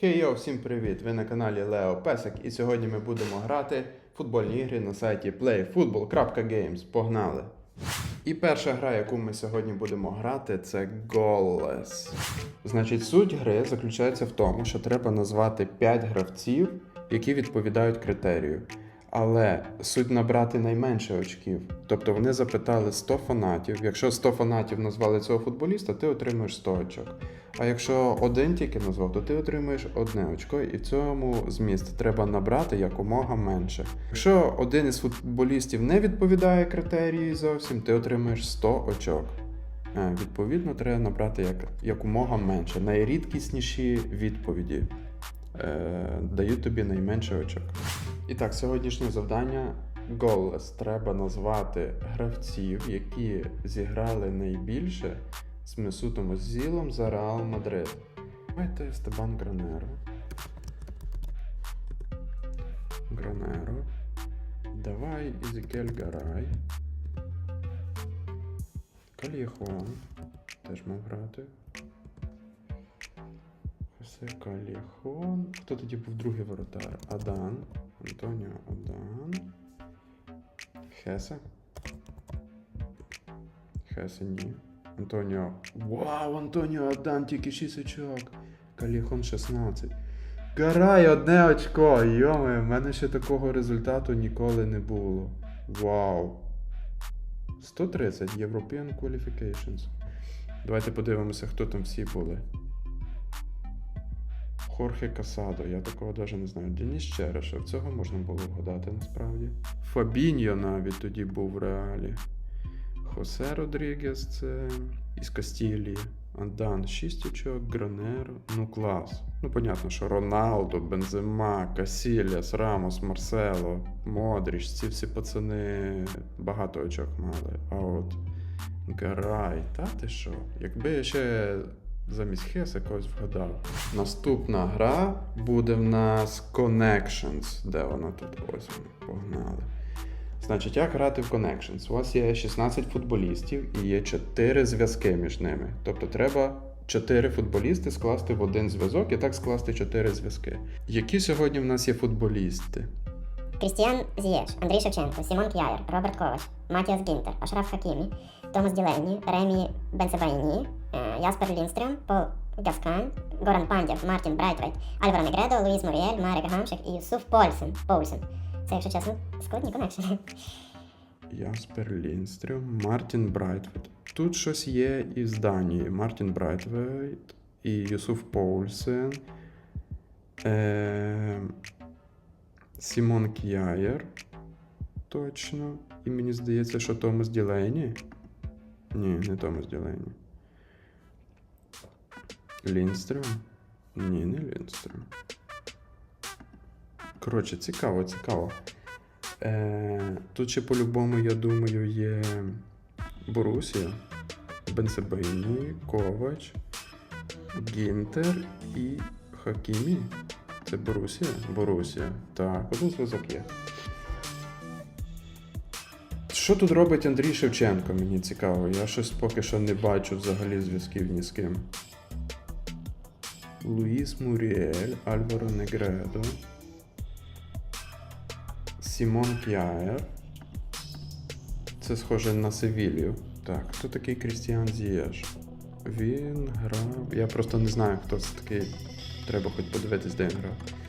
Хей йо, всім привіт! Ви на каналі Лео Песик, і сьогодні ми будемо грати в футбольні ігри на сайті playfootball.games. Погнали! І перша гра, яку ми сьогодні будемо грати, це Goalless. Значить, суть гри заключається в тому, що треба назвати 5 гравців, які відповідають критерію. Але суть набрати найменше очків. Тобто вони запитали 100 фанатів. Якщо 100 фанатів назвали цього футболіста, ти отримуєш 100 очок. А якщо один тільки назвав, то ти отримуєш одне очко, і в цьому зміст треба набрати якомога менше. Якщо один із футболістів не відповідає критерії зовсім, ти отримуєш 100 очок. Е, Відповідно, треба набрати як, якомога менше. Найрідкісніші відповіді е, дають тобі найменше очок. І так, сьогоднішнє завдання Goalless. Треба назвати гравців, які зіграли найбільше з Месутом Озілом за Реал Мадрид. Давайте Естебан Гранеро. Гранеро. Давай Ізекель Гарай. Каліхон. Теж мав грати. Хосе Каліхон. Хто тоді був другий воротар? Адан. Антоніо Адан. Хесе. Хесе ні. Антоніо. Вау, Антоніо Адан тільки 6 очок. Каліхон 16. Гарай одне очко. Йоме, в мене ще такого результату ніколи не було. Вау. 130 European Qualifications. Давайте подивимося, хто там всі були. Хорхе Касадо, я такого навіть не знаю. Деніс Черешев, цього можна було вгадати насправді. Фабіньо навіть тоді був в реалі. Хосе Родрігес, це із Кастілії. Андан 6 очок, Гранеро. Ну клас. Ну, понятно, що Роналдо, Бензема, Касіліас, Рамос, Марсело, Модріч, ці всі пацани багато очок мали. А от Гарай, та ти що? Якби ще замість Хеса когось вгадав. Наступна гра буде в нас Connections. Де вона тут? Ось вона, погнали. Значить, як грати в Connections? У вас є 16 футболістів і є 4 зв'язки між ними. Тобто треба 4 футболісти скласти в один зв'язок і так скласти 4 зв'язки. Які сьогодні в нас є футболісти? Крістіан Зієш, Андрій Шевченко, Сімон К'яєр, Роберт Ковач, Матіас Гінтер, Ашраф Хакімі, Томас Ділейні, Ремі Бенсебаїні, е, Яспер Лінстрем, Пол Гаскан, Горан Пандєв, Мартін Брайтвейт, Альваро Негредо, Луїс Моріель, Марек Гамшик і Юсуф Польсен. Поульсен. Це, якщо чесно, складні конекшени. Яспер Лінстрем, Мартін Брайтвейт. Тут щось є із Данії. Мартін Брайтвейт і Юсуф Поульсен. Е... Сімон К'яєр. Точно. І мені здається, що Томас Ділейні. Ні, не Томас Ділейні. Лінстрем? Ні, не Лінстрем. Коротше, цікаво, цікаво. Е, тут ще по-любому, я думаю, є Борусія, Бенсебейні, Ковач, Гінтер і Хакімі. Це Борусія? Борусія. Так, один зв'язок є. Що тут робить Андрій Шевченко? Мені цікаво. Я щось поки що не бачу взагалі зв'язків ні з ким. Луїс Муріель, Альваро Негредо. Сімон К'яєр. Це схоже на Севілью. Так, хто такий Крістіан Зієш? Він грав. Я просто не знаю, хто це такий. Треба хоч подивитись, де він грав.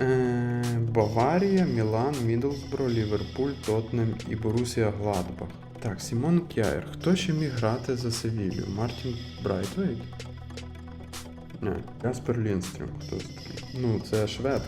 Е, Баварія, Мілан, Мідлсбро, Ліверпуль, Тотнем і Борусія Гладбах. Так, Сімон К'яєр. Хто ще міг грати за Севілью? Мартін Брайтвейт? Не, Каспер Лінстрем. Хто це такий? Ну, це швед.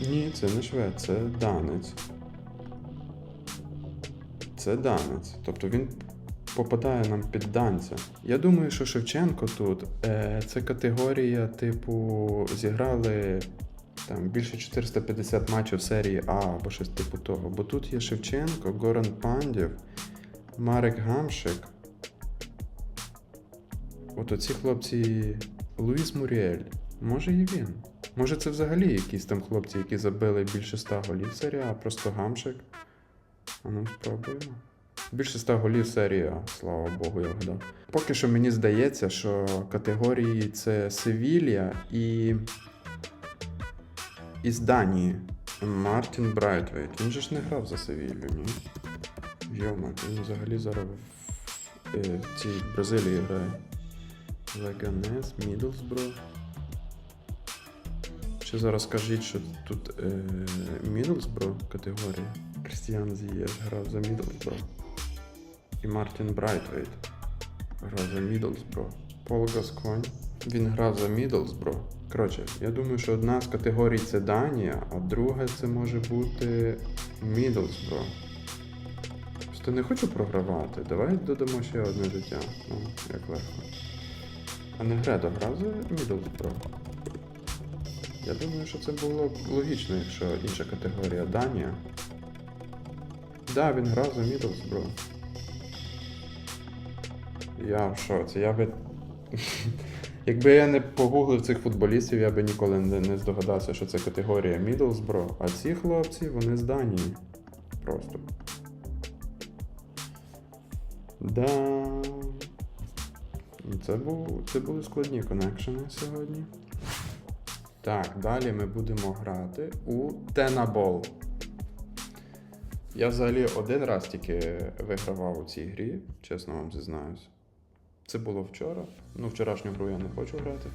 Ні, це не швед, це данець. Це данець. Тобто він попадає нам під данця. Я думаю, що Шевченко тут е, це категорія, типу, зіграли там більше 450 матчів серії А або щось типу того. Бо тут є Шевченко, Горан Пандєв, Марек Гамшик. От оці хлопці. Луїс Муріель. Може і він. Може це взагалі якісь там хлопці, які забили більше 100 голів серії, а просто гамшик. А ну спробуємо. Більше 100 голів серії А, слава Богу, я вгадав. Поки що мені здається, що категорії це Севілья і. Із Данії. Мартін Брайтвейт. Він же ж не грав за Севілью, ні? Йома, він взагалі зараз в е, цій Бразилії грає. Леганес, Мідлсбро. Чи зараз скажіть, що тут е, Мідлсбро категорія? Крістіан Зієш грав за Мідлсбро. І Мартін Брайтвейт грав за Мідлсбро. Пол Гасконь. Він грав за Мідлсбро. Коротше, я думаю, що одна з категорій це Данія, а друга це може бути Мідлсбро. Просто не хочу програвати. Давай додамо ще одне життя. Ну, як легко. А не Гредо грав за Мідлсбро. Я думаю, що це було б логічно, якщо інша категорія Данія. Да, він грав за Мідлсбро. Я в шоці. Я би. Якби я не погуглив цих футболістів, я би ніколи не, здогадався, що це категорія Мідлсбро. А ці хлопці, вони з Данії. Просто. Да. Це, був, це були складні коннекшени сьогодні. Так, далі ми будемо грати у Тенабол. Я взагалі один раз тільки вигравав у цій грі, чесно вам зізнаюсь. Це було вчора. Ну, вчорашню гру я не хочу грати.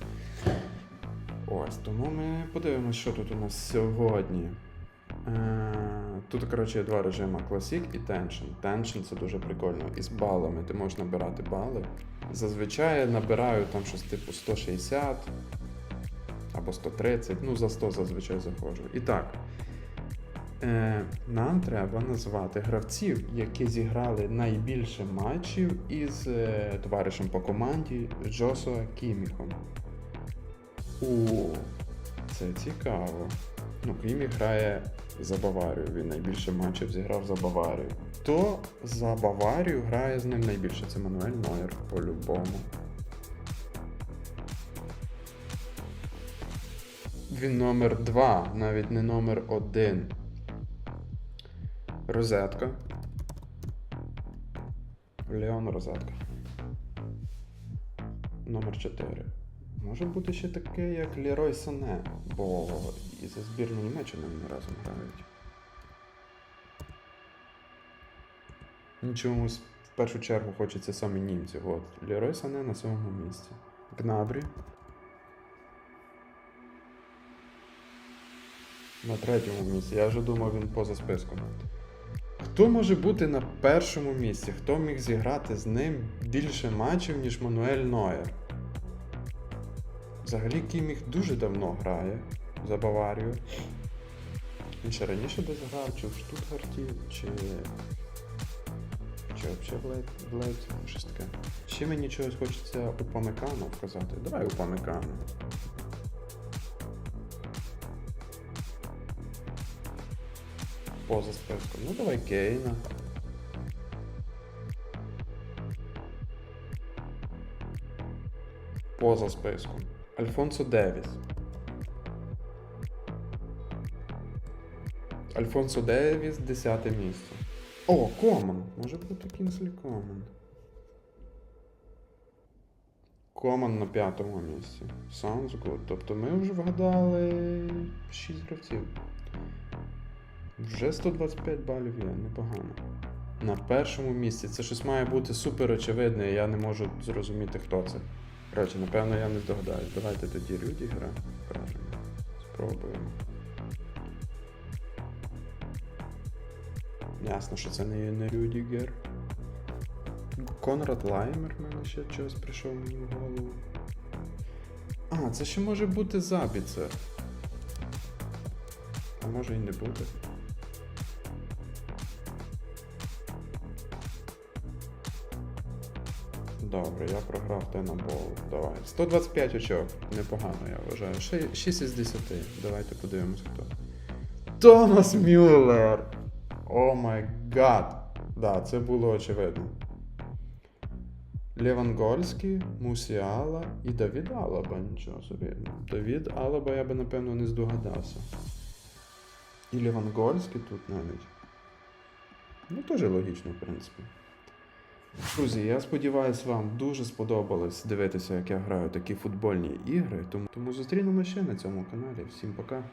Ось, тому ми подивимося, що тут у нас сьогодні. Е, Тут, коротше, є два режими Classic і Tension. Tension це дуже прикольно. Із балами ти можеш набирати бали. Зазвичай я набираю там щось типу 160 або 130, ну за 100 зазвичай заходжу. І так, нам треба назвати гравців, які зіграли найбільше матчів із е, товаришем по команді Джосуа Кіміхом. О, це цікаво. Ну, Кімі грає за Баварію. Він найбільше матчів зіграв за Баварію. Хто за Баварію грає з ним найбільше? Це Мануель Нойер, по-любому. Він номер 2, навіть не номер 1. Розетка. Леон Розетка. Номер 4. Може бути ще таке, як Лерой Сане, бо і за збірну Німеччини вони разом грають. Чомусь в першу чергу хочеться саме німців. От. Лерой Сане на сьомому місці. Гнабрі. На третьому місці. Я вже думав, він поза списком. Хто може бути на першому місці? Хто міг зіграти з ним більше матчів, ніж Мануель Нойер? Взагалі Кіміх дуже давно грає за Баварію. Він ще раніше десь грав, чи в Штутгарті, чи. Чи взагалі в Лейпцигу, щось таке. Ще мені чогось хочеться у Памекану вказати. Давай у Памекану. Поза списком. Ну давай Кейна. Поза списком. Альфонсо Девіс. Альфонсо Девіс, 10 місце. О, Коман. Може бути Кінслі Коман. Коман на п'ятому місці. Sounds good. Тобто ми вже вгадали 6 гравців. Вже 125 балів є, непогано. На першому місці. Це щось має бути супер очевидне, я не можу зрозуміти, хто це. Коротше, напевно, я не здогадаюсь. Давайте тоді Рюдігера кажемо. Спробуємо. Ясно, що це не, не Рюдігер. Конрад Лаймер в мене ще щось прийшов мені в голову. А, це ще може бути Забіцер. А може і не бути. Добре, я програв те на бол. Давай. 125 очок. Непогано, я вважаю. Ще 6 із 10. Давайте подивимось, хто. Томас Мюллер! О май гад! Да, це було очевидно. Левангольський, Мусіала і Давід Алаба. Нічого собі. Давід Алаба я би напевно не здогадався. І Левангольський тут навіть. Ну, теж логічно, в принципі. Друзі, я сподіваюся, вам дуже сподобалось дивитися, як я граю такі футбольні ігри. Тому, тому зустрінемося ще на цьому каналі. Всім пока.